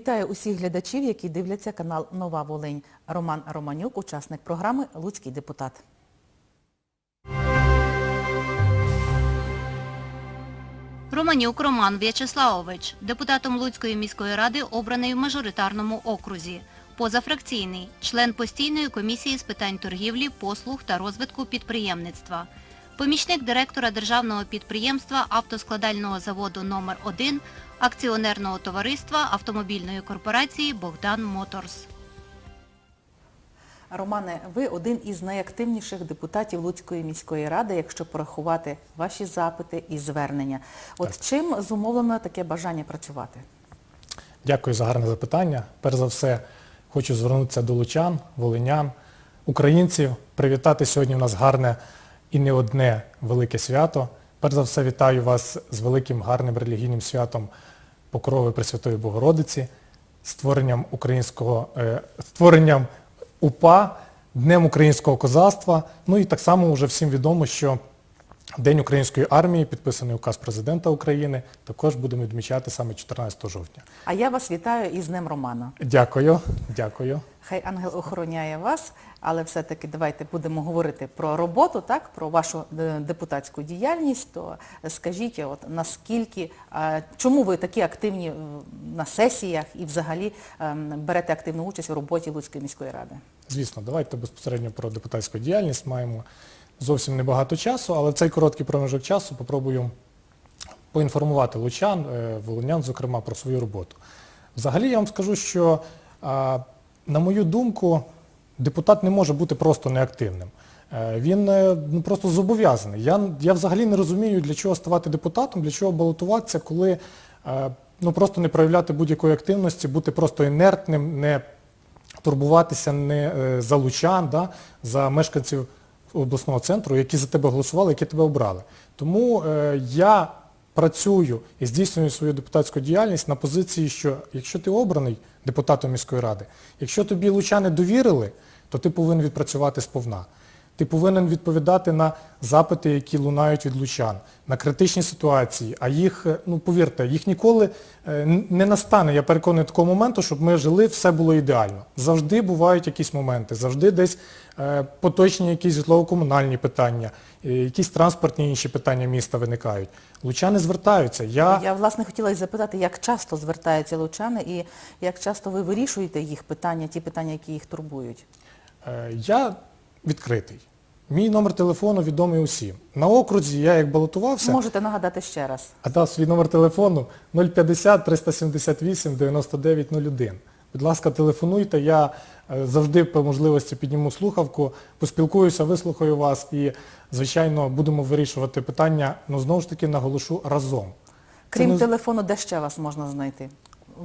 Вітаю усіх глядачів, які дивляться канал Нова Волинь. Роман Романюк, учасник програми Луцький депутат. Романюк Роман В'ячеславович, депутатом Луцької міської ради, обраний в мажоритарному окрузі. Позафракційний, член постійної комісії з питань торгівлі, послуг та розвитку підприємництва. Помічник директора державного підприємства автоскладального заводу номер 1 акціонерного товариства автомобільної корпорації Богдан Моторс. Романе, ви один із найактивніших депутатів Луцької міської ради, якщо порахувати ваші запити і звернення. От чим зумовлено таке бажання працювати? Дякую за гарне запитання. Перш за все, хочу звернутися до лучан, волинян, українців, привітати сьогодні у нас гарне і не одне велике свято. Перш за все, вітаю вас з великим гарним релігійним святом Покрови Пресвятої Богородиці, створенням українського, е, створенням УПА, Днем українського козацтва. Ну і так само вже всім відомо, що День української армії, підписаний указ президента України, також будемо відмічати саме 14 жовтня. А я вас вітаю із Днем Романа. Дякую, дякую. Хай ангел охороняє вас, але все-таки давайте будемо говорити про роботу, так, про вашу е, депутатську діяльність, то скажіть, от наскільки, е, чому ви такі активні е, на сесіях і взагалі берете активну участь у роботі Луцької міської ради? Звісно, давайте безпосередньо про депутатську діяльність. Маємо зовсім небагато часу, але цей короткий проміжок часу попробую поінформувати лучан, е, волинян, зокрема, про свою роботу. Взагалі я вам скажу, що, на мою думку, депутат не може бути просто неактивним. Е, Він е, ну, просто зобов'язаний. Я, я взагалі не розумію, для чого ставати депутатом, для чого балотуватися, коли е, ну, просто не проявляти будь-якої активності, бути просто інертним, не турбуватися не за лучан, да, за мешканців обласного центру, які за тебе голосували, які тебе обрали. Тому е, я працюю і здійснюю свою депутатську діяльність на позиції, що якщо ти обраний депутатом міської ради, якщо тобі лучани довірили, то ти повинен відпрацювати сповна. Ти повинен відповідати на запити, які лунають від лучан, на критичні ситуації, а їх, е, ну повірте, їх ніколи е, не настане, я переконаний, такого моменту, щоб ми жили, все було ідеально. Завжди бувають якісь моменти, завжди десь е, поточні якісь житлово-комунальні питання, якісь транспортні інші питання міста виникають. Лучани звертаються. Я, Я, власне, хотіла запитати, як часто звертаються лучани і як часто ви вирішуєте їх питання, ті питання, які їх турбують? Е, Я відкритий. Мій номер телефону відомий усім. На окрузі я як балотувався, Можете нагадати ще раз. а дав свій номер телефону 050 378 9901. Будь ласка, телефонуйте, я е, завжди по можливості підніму слухавку, поспілкуюся, вислухаю вас і, звичайно, будемо вирішувати питання, ну знову ж таки наголошу, разом. Крім не- телефону, де ще вас можна знайти?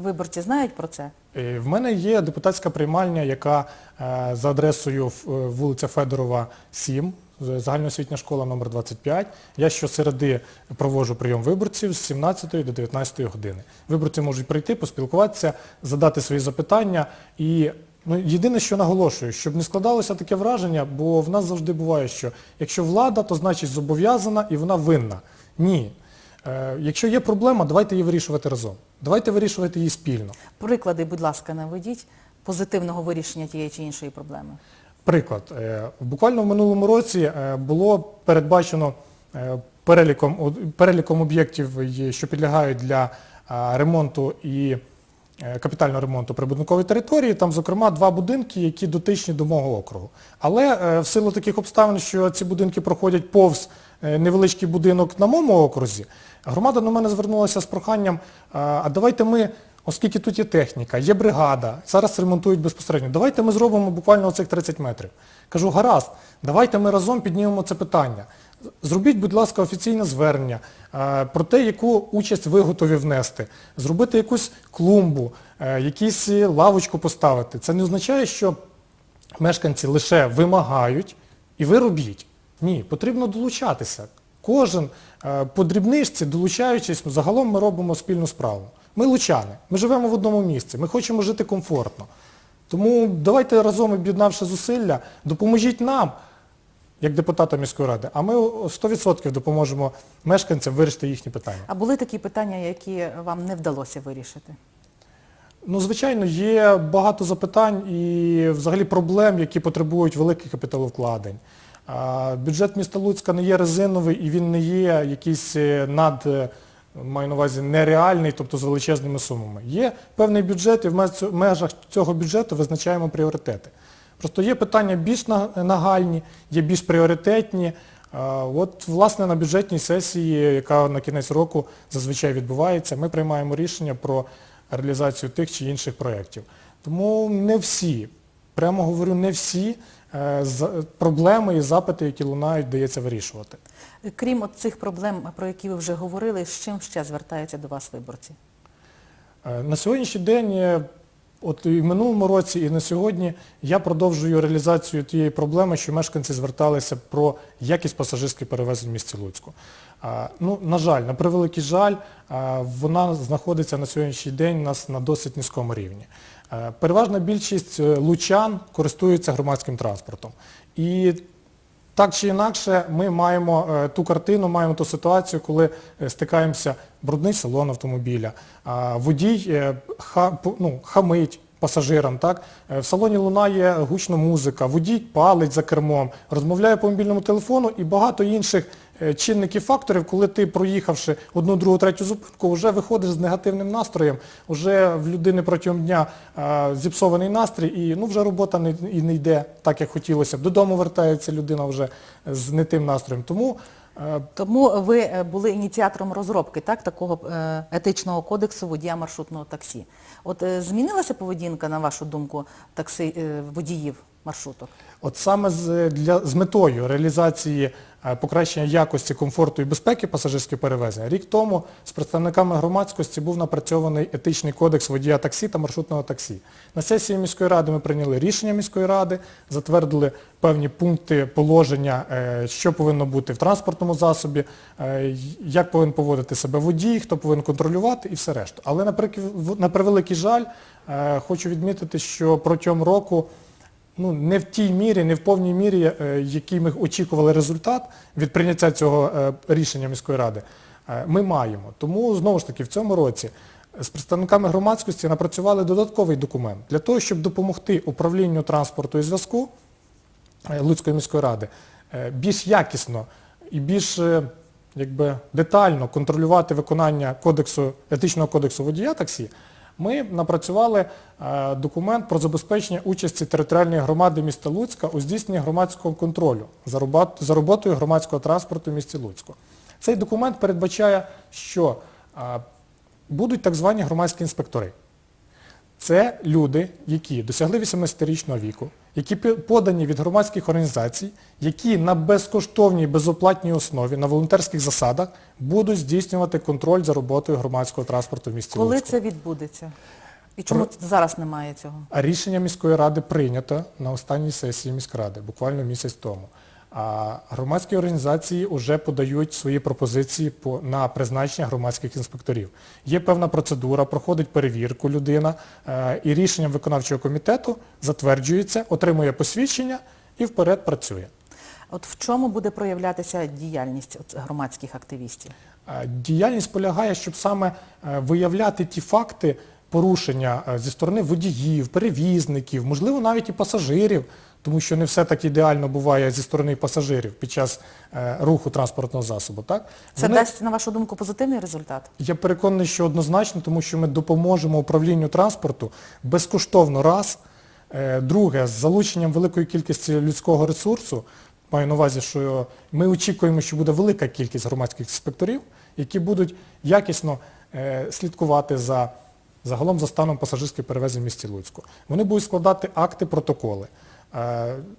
Виборці знають про це? Е, В мене є депутатська приймальня, яка е, за адресою е, вулиця Федорова, 7, загальноосвітня школа номер 25. Я щосереди проводжу прийом виборців з 17 до 19 години. Виборці можуть прийти, поспілкуватися, задати свої запитання і ну, єдине, що наголошую, щоб не складалося таке враження, бо в нас завжди буває, що якщо влада, то значить зобов'язана і вона винна. Ні. Е, Якщо є проблема, давайте її вирішувати разом. Давайте вирішувати її спільно. Приклади, будь ласка, наведіть позитивного вирішення тієї чи іншої проблеми. Приклад. Е, Буквально в минулому році е, було передбачено переліком, переліком об'єктів, що підлягають для ремонту і капітального ремонту прибудинкової території, там, зокрема, два будинки, які дотичні до мого округу. Але в силу таких обставин, що ці будинки проходять повз невеличкий будинок на моєму окрузі, громада до мене звернулася з проханням, а давайте ми Оскільки тут є техніка, є бригада, зараз ремонтують безпосередньо, давайте ми зробимо буквально оцих 30 метрів. Кажу, гаразд, давайте ми разом піднімемо це питання. Зробіть, будь ласка, офіційне звернення про те, яку участь ви готові внести. Зробити якусь клумбу, е, якусь лавочку поставити. Це не означає, що мешканці лише вимагають і ви робіть. Ні, потрібно долучатися. Кожен е, по дрібничці, долучаючись, загалом ми робимо спільну справу. Ми лучани, ми живемо в одному місці, ми хочемо жити комфортно. Тому давайте разом, об'єднавши зусилля, допоможіть нам, як депутатам міської ради, а ми 100% допоможемо мешканцям вирішити їхні питання. А були такі питання, які вам не вдалося вирішити? Ну, звичайно, є багато запитань і взагалі проблем, які потребують великих капіталовкладень. Бюджет міста Луцька не є резиновий і він не є якийсь е, над, е, маю на увазі, нереальний, тобто з величезними сумами. Є певний бюджет і в межах цього бюджету визначаємо пріоритети. Просто є питання більш нагальні, є більш пріоритетні. От, власне, на бюджетній сесії, яка на кінець року зазвичай відбувається, ми приймаємо рішення про реалізацію тих чи інших проєктів. Тому не всі, прямо говорю, не всі проблеми і запити, які лунають, дається вирішувати. Крім от цих проблем, про які ви вже говорили, з чим ще звертаються до вас виборці? Е, На сьогоднішній день, е, от і в минулому році, і на сьогодні я продовжую реалізацію тієї проблеми, що мешканці зверталися про якість пасажирських перевезень в місті Луцьку. Ну, на жаль, на превеликий жаль, вона знаходиться на сьогоднішній день у нас на досить низькому рівні. Е, Переважна більшість е, лучан користуються громадським транспортом. І так чи інакше, ми маємо е, ту картину, маємо ту ситуацію, коли стикаємося брудний салон автомобіля, водій ну, хамить пасажирам, так? В салоні лунає гучна музика, водій палить за кермом, розмовляє по мобільному телефону і багато інших чинників факторів, коли ти, проїхавши одну, другу, третю зупинку, вже виходиш з негативним настроєм, вже в людини протягом дня е, зіпсований настрій і ну, вже робота не, і не йде так, як хотілося. Додому вертається людина вже з не тим настроєм. Тому е, Тому ви е, були ініціатором розробки так, такого е, етичного кодексу водія маршрутного таксі. От е, змінилася поведінка, на вашу думку, такси, е, водіїв маршруток? От саме з, для, з метою реалізації е, покращення якості, комфорту і безпеки пасажирських перевезень, рік тому з представниками громадськості був напрацьований етичний кодекс водія таксі та маршрутного таксі. На сесії міської ради ми прийняли рішення міської ради, затвердили певні пункти положення, е, що повинно бути в транспортному засобі, е, як повинен поводити себе водій, хто повинен контролювати і все решту. Але на превеликий жаль, хочу відмітити, що протягом року ну, не в тій мірі, не в повній мірі, е, який ми очікували результат від прийняття цього е, рішення міської ради, е, ми маємо. Тому, знову ж таки, в цьому році з представниками громадськості напрацювали додатковий документ для того, щоб допомогти управлінню транспорту і зв'язку Луцької міської ради більш якісно і більш якби, детально контролювати виконання кодексу, етичного кодексу водія таксі, ми напрацювали е, документ про забезпечення участі територіальної громади міста Луцька у здійсненні громадського контролю за роботою громадського транспорту в місті Луцьку. Цей документ передбачає, що е, будуть так звані громадські інспектори. Це люди, які досягли 18-річного віку, які подані від громадських організацій, які на безкоштовній, безоплатній основі, на волонтерських засадах будуть здійснювати контроль за роботою громадського транспорту в місті Коли Луцьку. це відбудеться? І чому зараз немає цього? А рішення міської ради прийнято на останній сесії міськради, буквально місяць тому. А громадські організації вже подають свої пропозиції по, на призначення громадських інспекторів. Є певна процедура, проходить перевірку людина, е, і рішенням виконавчого комітету затверджується, отримує посвідчення і вперед працює. От в чому буде проявлятися діяльність громадських активістів? Е, Діяльність полягає, щоб саме е, виявляти ті факти порушення е, зі сторони водіїв, перевізників, можливо, навіть і пасажирів, тому що не все так ідеально буває зі сторони пасажирів під час е, руху транспортного засобу. Так? Це Вони- дасть, на вашу думку, позитивний результат? Я переконаний, що однозначно, тому що ми допоможемо управлінню транспорту безкоштовно раз. Е, Друге, з залученням великої кількості людського ресурсу, маю на увазі, що ми очікуємо, що буде велика кількість громадських інспекторів, які будуть якісно е, слідкувати за загалом за станом пасажирських перевезень в місті Луцьку. Вони будуть складати акти, протоколи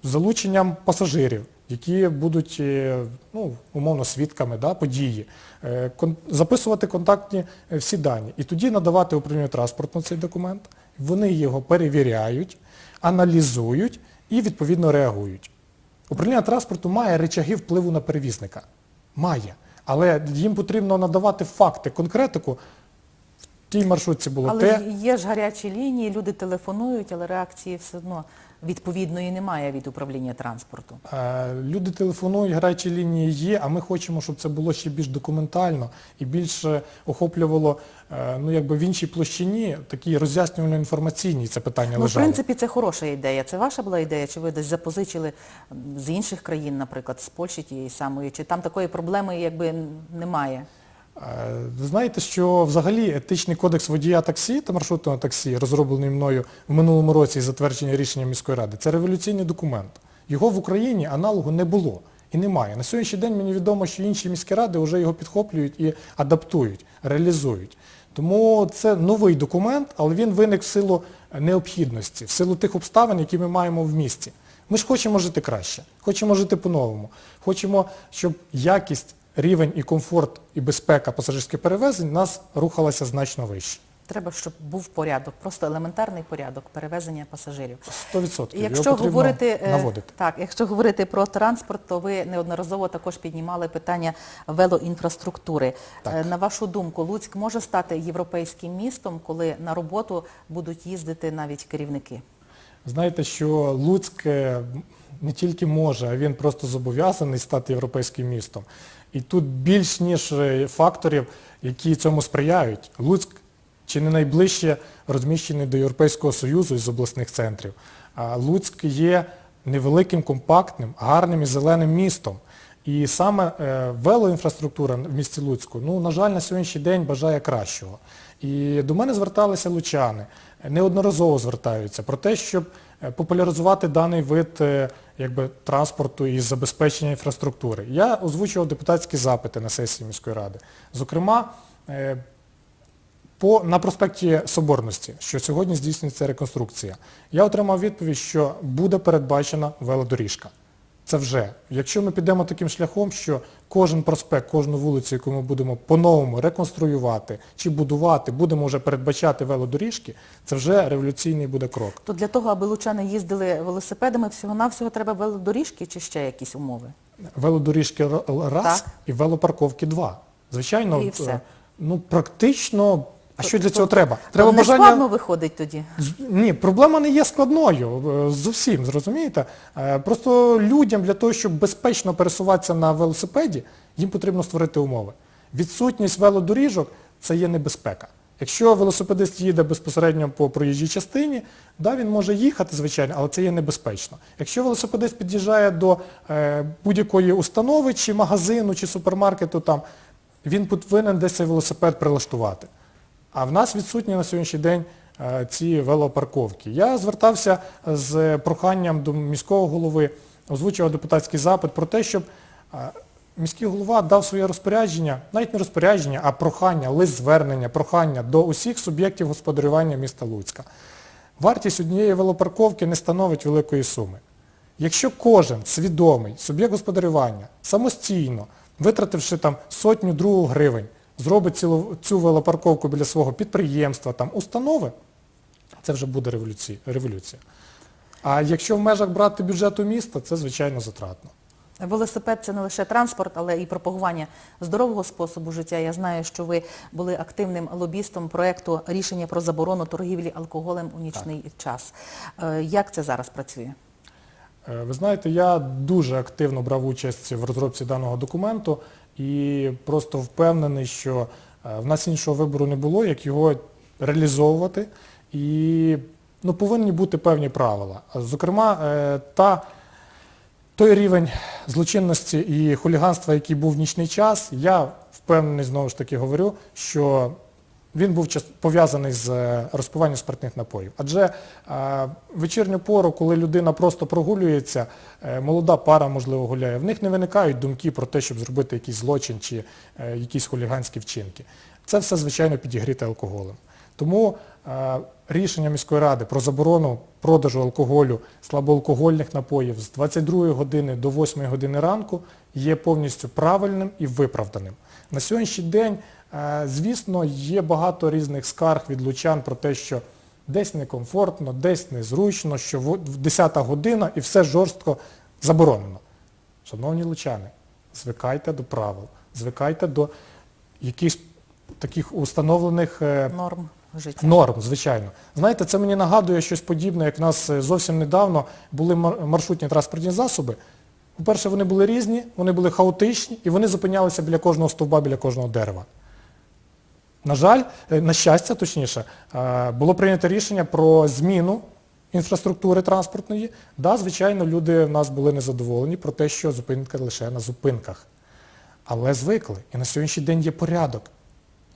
залученням пасажирів, які будуть е, ну, умовно свідками да, події, е, записувати контактні е, всі дані і тоді надавати управлінню транспорту цей документ. Вони його перевіряють, аналізують і відповідно реагують. Управління транспорту має речаги впливу на перевізника. Має. Але їм потрібно надавати факти, конкретику. В тій маршрутці було Але те. ж є ж гарячі лінії, люди телефонують, але реакції все одно відповідної немає від управління транспорту. Е, Люди телефонують, гарячі лінії є, а ми хочемо, щоб це було ще більш документально і більше охоплювало е, ну, якби в іншій площині, такій роз'яснювально-інформаційній це питання Ну, в принципі, це хороша ідея. Це ваша була ідея, чи ви десь запозичили з інших країн, наприклад, з Польщі тієї самої, чи там такої проблеми якби немає? Е, Ви знаєте, що взагалі етичний кодекс водія таксі та маршрутного таксі, розроблений мною в минулому році і затвердження рішення міської ради, це революційний документ. Його в Україні аналогу не було і немає. На сьогоднішній день мені відомо, що інші міські ради вже його підхоплюють і адаптують, реалізують. Тому це новий документ, але він виник в силу необхідності, в силу тих обставин, які ми маємо в місті. Ми ж хочемо жити краще, хочемо жити по-новому. Хочемо, щоб якість, рівень і комфорт і безпека пасажирських перевезень нас рухалася значно вище. Треба, щоб був порядок, просто елементарний порядок перевезення пасажирів. 100%. І Його Якщо потрібно говорити, е, наводити. так, якщо говорити про транспорт, то ви неодноразово також піднімали питання велоінфраструктури. Так. Е, На вашу думку, Луцьк може стати європейським містом, коли на роботу будуть їздити навіть керівники? Знаєте, що Луцьк е, не тільки може, а він просто зобов'язаний стати європейським містом. І тут більш ніж е, факторів, які цьому сприяють. Луцьк чи не найближче розміщений до Європейського Союзу із обласних центрів. А Луцьк є невеликим, компактним, гарним і зеленим містом. І саме е, велоінфраструктура в місті Луцьку, ну, на жаль, на сьогоднішній день бажає кращого. І до мене зверталися лучани, неодноразово звертаються про те, щоб е, популяризувати даний вид якби, транспорту і забезпечення інфраструктури. Я озвучував депутатські запити на сесії міської ради. Зокрема, е, по, на проспекті Соборності, що сьогодні здійснюється реконструкція, я отримав відповідь, що буде передбачена велодоріжка. Це вже. Якщо ми підемо таким шляхом, що кожен проспект, кожну вулицю, яку ми будемо по-новому реконструювати чи будувати, будемо вже передбачати велодоріжки, це вже революційний буде крок. То для того, аби лучани їздили велосипедами, всього-навсього треба велодоріжки чи ще якісь умови? Велодоріжки раз Так. і велопарковки два. Звичайно, І все. е, ну практично, а що для цього треба? Треба не бажання... складно виходить тоді. Ні, проблема не є складною е, зовсім, зрозумієте? Е, Просто людям для того, щоб безпечно пересуватися на велосипеді, їм потрібно створити умови. Відсутність велодоріжок – це є небезпека. Якщо велосипедист їде безпосередньо по проїжджій частині, да, він може їхати, звичайно, але це є небезпечно. Якщо велосипедист під'їжджає до е, будь-якої установи, чи магазину, чи супермаркету, там, він повинен десь цей велосипед прилаштувати. А в нас відсутні на сьогоднішній день е, ці велопарковки. Я звертався з проханням до міського голови, озвучував депутатський запит про те, щоб е, міський голова дав своє розпорядження, навіть не розпорядження, а прохання, лист звернення, прохання до усіх суб'єктів господарювання міста Луцька. Вартість однієї велопарковки не становить великої суми. Якщо кожен свідомий суб'єкт господарювання самостійно, витративши там сотню другу гривень, зробить цілу, цю велопарковку біля свого підприємства, там, установи, це вже буде революція. революція. А якщо в межах брати бюджету міста, це звичайно затратно. Велосипед це не лише транспорт, але і пропагування здорового способу життя. Я знаю, що ви були активним лобістом проєкту рішення про заборону торгівлі алкоголем у нічний час. Е, Як це зараз працює? Е, Ви знаєте, я дуже активно брав участь в розробці даного документу і просто впевнений, що е, в нас іншого вибору не було, як його реалізовувати. І ну, повинні бути певні правила. Зокрема, е, та, той рівень злочинності і хуліганства, який був в нічний час, я впевнений, знову ж таки говорю, що він був пов'язаний з е, розпиванням спиртних напоїв. Адже е, вечірню пору, коли людина просто прогулюється, е, молода пара, можливо, гуляє, в них не виникають думки про те, щоб зробити якийсь злочин чи якісь хуліганські вчинки. Це все, звичайно, підігріте алкоголем. Тому рішення міської ради про заборону продажу алкоголю, слабоалкогольних напоїв з 22 години до 8 години ранку є повністю правильним і виправданим. На сьогоднішній день, звісно, є багато різних скарг від лучан про те, що десь некомфортно, десь незручно, що в 10 година і все жорстко заборонено. Шановні лучани, звикайте до правил, звикайте до якихось таких установлених е, Норм життя. Норм, звичайно. Знаєте, це мені нагадує щось подібне, як в нас е, зовсім недавно були маршрутні транспортні засоби. По-перше, вони були різні, вони були хаотичні і вони зупинялися біля кожного стовба, біля кожного дерева. На жаль, е, на щастя, точніше, е, було прийнято рішення про зміну інфраструктури транспортної. Да, звичайно, люди в нас були незадоволені про те, що зупинка лише на зупинках. Але звикли. І на сьогоднішній день є порядок,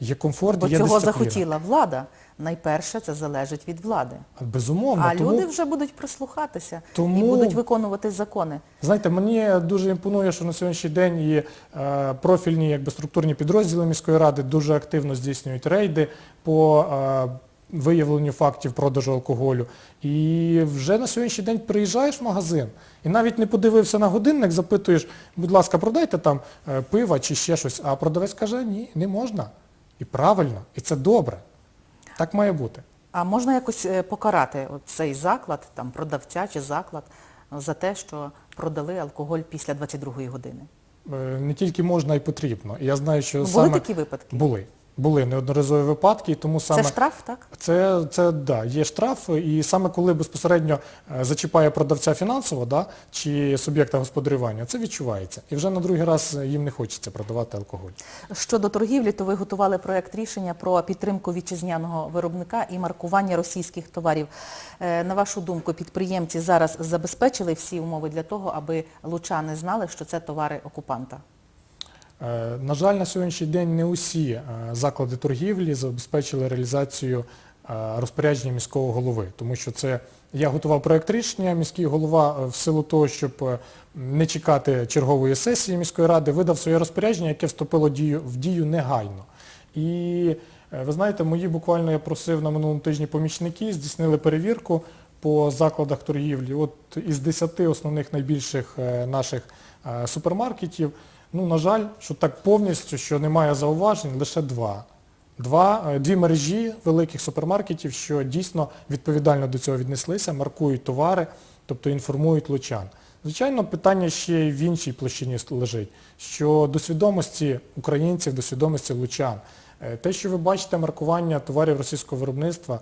є комфорт, Бо є цього дисципліна. захотіла влада. Найперше це залежить від влади. Безумовно. А тому, люди вже будуть прислухатися і будуть виконувати закони. Знаєте, мені дуже імпонує, що на сьогоднішній день і е, профільні якби, структурні підрозділи міської ради дуже активно здійснюють рейди по е, виявленню фактів продажу алкоголю. І вже на сьогоднішній день приїжджаєш в магазин і навіть не подивився на годинник, запитуєш, будь ласка, продайте там е, пива чи ще щось, а продавець каже, ні, не можна. І правильно, і це добре. Так має бути. А можна якось е, покарати цей заклад, там продавця чи заклад, за те, що продали алкоголь після 22-ї години? Е, Не тільки можна, а й потрібно. Я знаю, що Були саме... такі випадки? Були. Були неодноразові випадки, і тому саме... Це штраф, так? Це, це да, є штраф, і саме коли безпосередньо е, зачіпає продавця фінансово да, чи суб'єкта господарювання, це відчувається. І вже на другий раз їм не хочеться продавати алкоголь. Щодо торгівлі, то ви готували проєкт рішення про підтримку вітчизняного виробника і маркування російських товарів. Е, На вашу думку, підприємці зараз забезпечили всі умови для того, аби лучани знали, що це товари окупанта? Е, На жаль, на сьогоднішній день не усі е, заклади торгівлі забезпечили реалізацію е, розпорядження міського голови, тому що це я готував проєкт рішення, міський голова в силу того, щоб не чекати чергової сесії міської ради, видав своє розпорядження, яке вступило в дію негайно. І ви знаєте, мої буквально я просив на минулому тижні помічники, здійснили перевірку по закладах торгівлі. От із 10 основних найбільших наших супермаркетів, ну, на жаль, що так повністю, що немає зауважень, лише два. Два, е, дві мережі великих супермаркетів, що дійсно відповідально до цього віднеслися, маркують товари, тобто інформують лучан. Звичайно, питання ще й в іншій площині лежить, що до свідомості українців, до свідомості лучан. Е, Те, що ви бачите маркування товарів російського виробництва,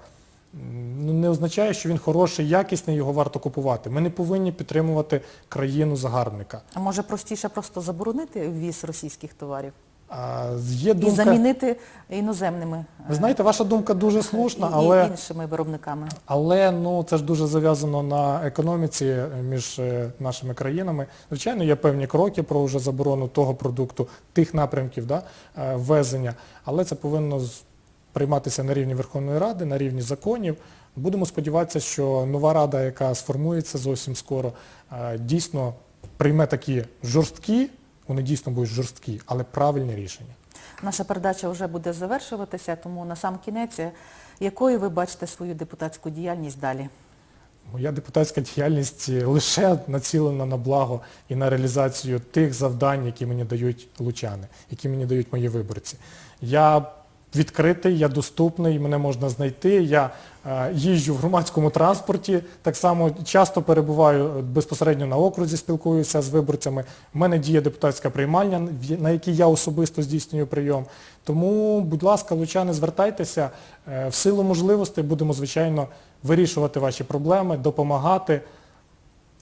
не означає, що він хороший, якісний, його варто купувати. Ми не повинні підтримувати країну загарбника. А може простіше просто заборонити ввіз російських товарів А, Є і замінити іноземними ви знаєте, ваша думка дуже е, слушна, але... і іншими виробниками? Але ну, це ж дуже зав'язано на економіці е, між е, нашими країнами. Звичайно, є певні кроки про вже заборону того продукту, тих напрямків да, е, ввезення, але це повинно прийматися на рівні Верховної Ради, на рівні законів. Будемо сподіватися, що нова рада, яка сформується зовсім скоро, е, дійсно прийме такі жорсткі, вони дійсно будуть жорсткі, але правильні рішення. Наша передача вже буде завершуватися, тому на сам кінець, е, якою ви бачите свою депутатську діяльність далі? Моя депутатська діяльність лише націлена на благо і на реалізацію тих завдань, які мені дають лучани, які мені дають мої виборці. Я відкритий, я доступний, мене можна знайти. Я е, їжджу в громадському транспорті, так само часто перебуваю безпосередньо на окрузі, спілкуюся з виборцями. У мене діє депутатська приймальня, на якій я особисто здійснюю прийом. Тому, будь ласка, лучани, звертайтеся. Е, В силу можливостей будемо, звичайно, вирішувати ваші проблеми, допомагати.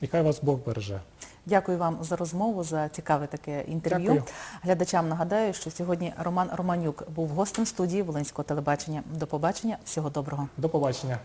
І хай вас Бог береже. Дякую вам за розмову, за цікаве таке інтерв'ю. Дякую. Глядачам нагадаю, що сьогодні Роман Романюк був гостем студії Волинського телебачення. До побачення, всього доброго. До побачення.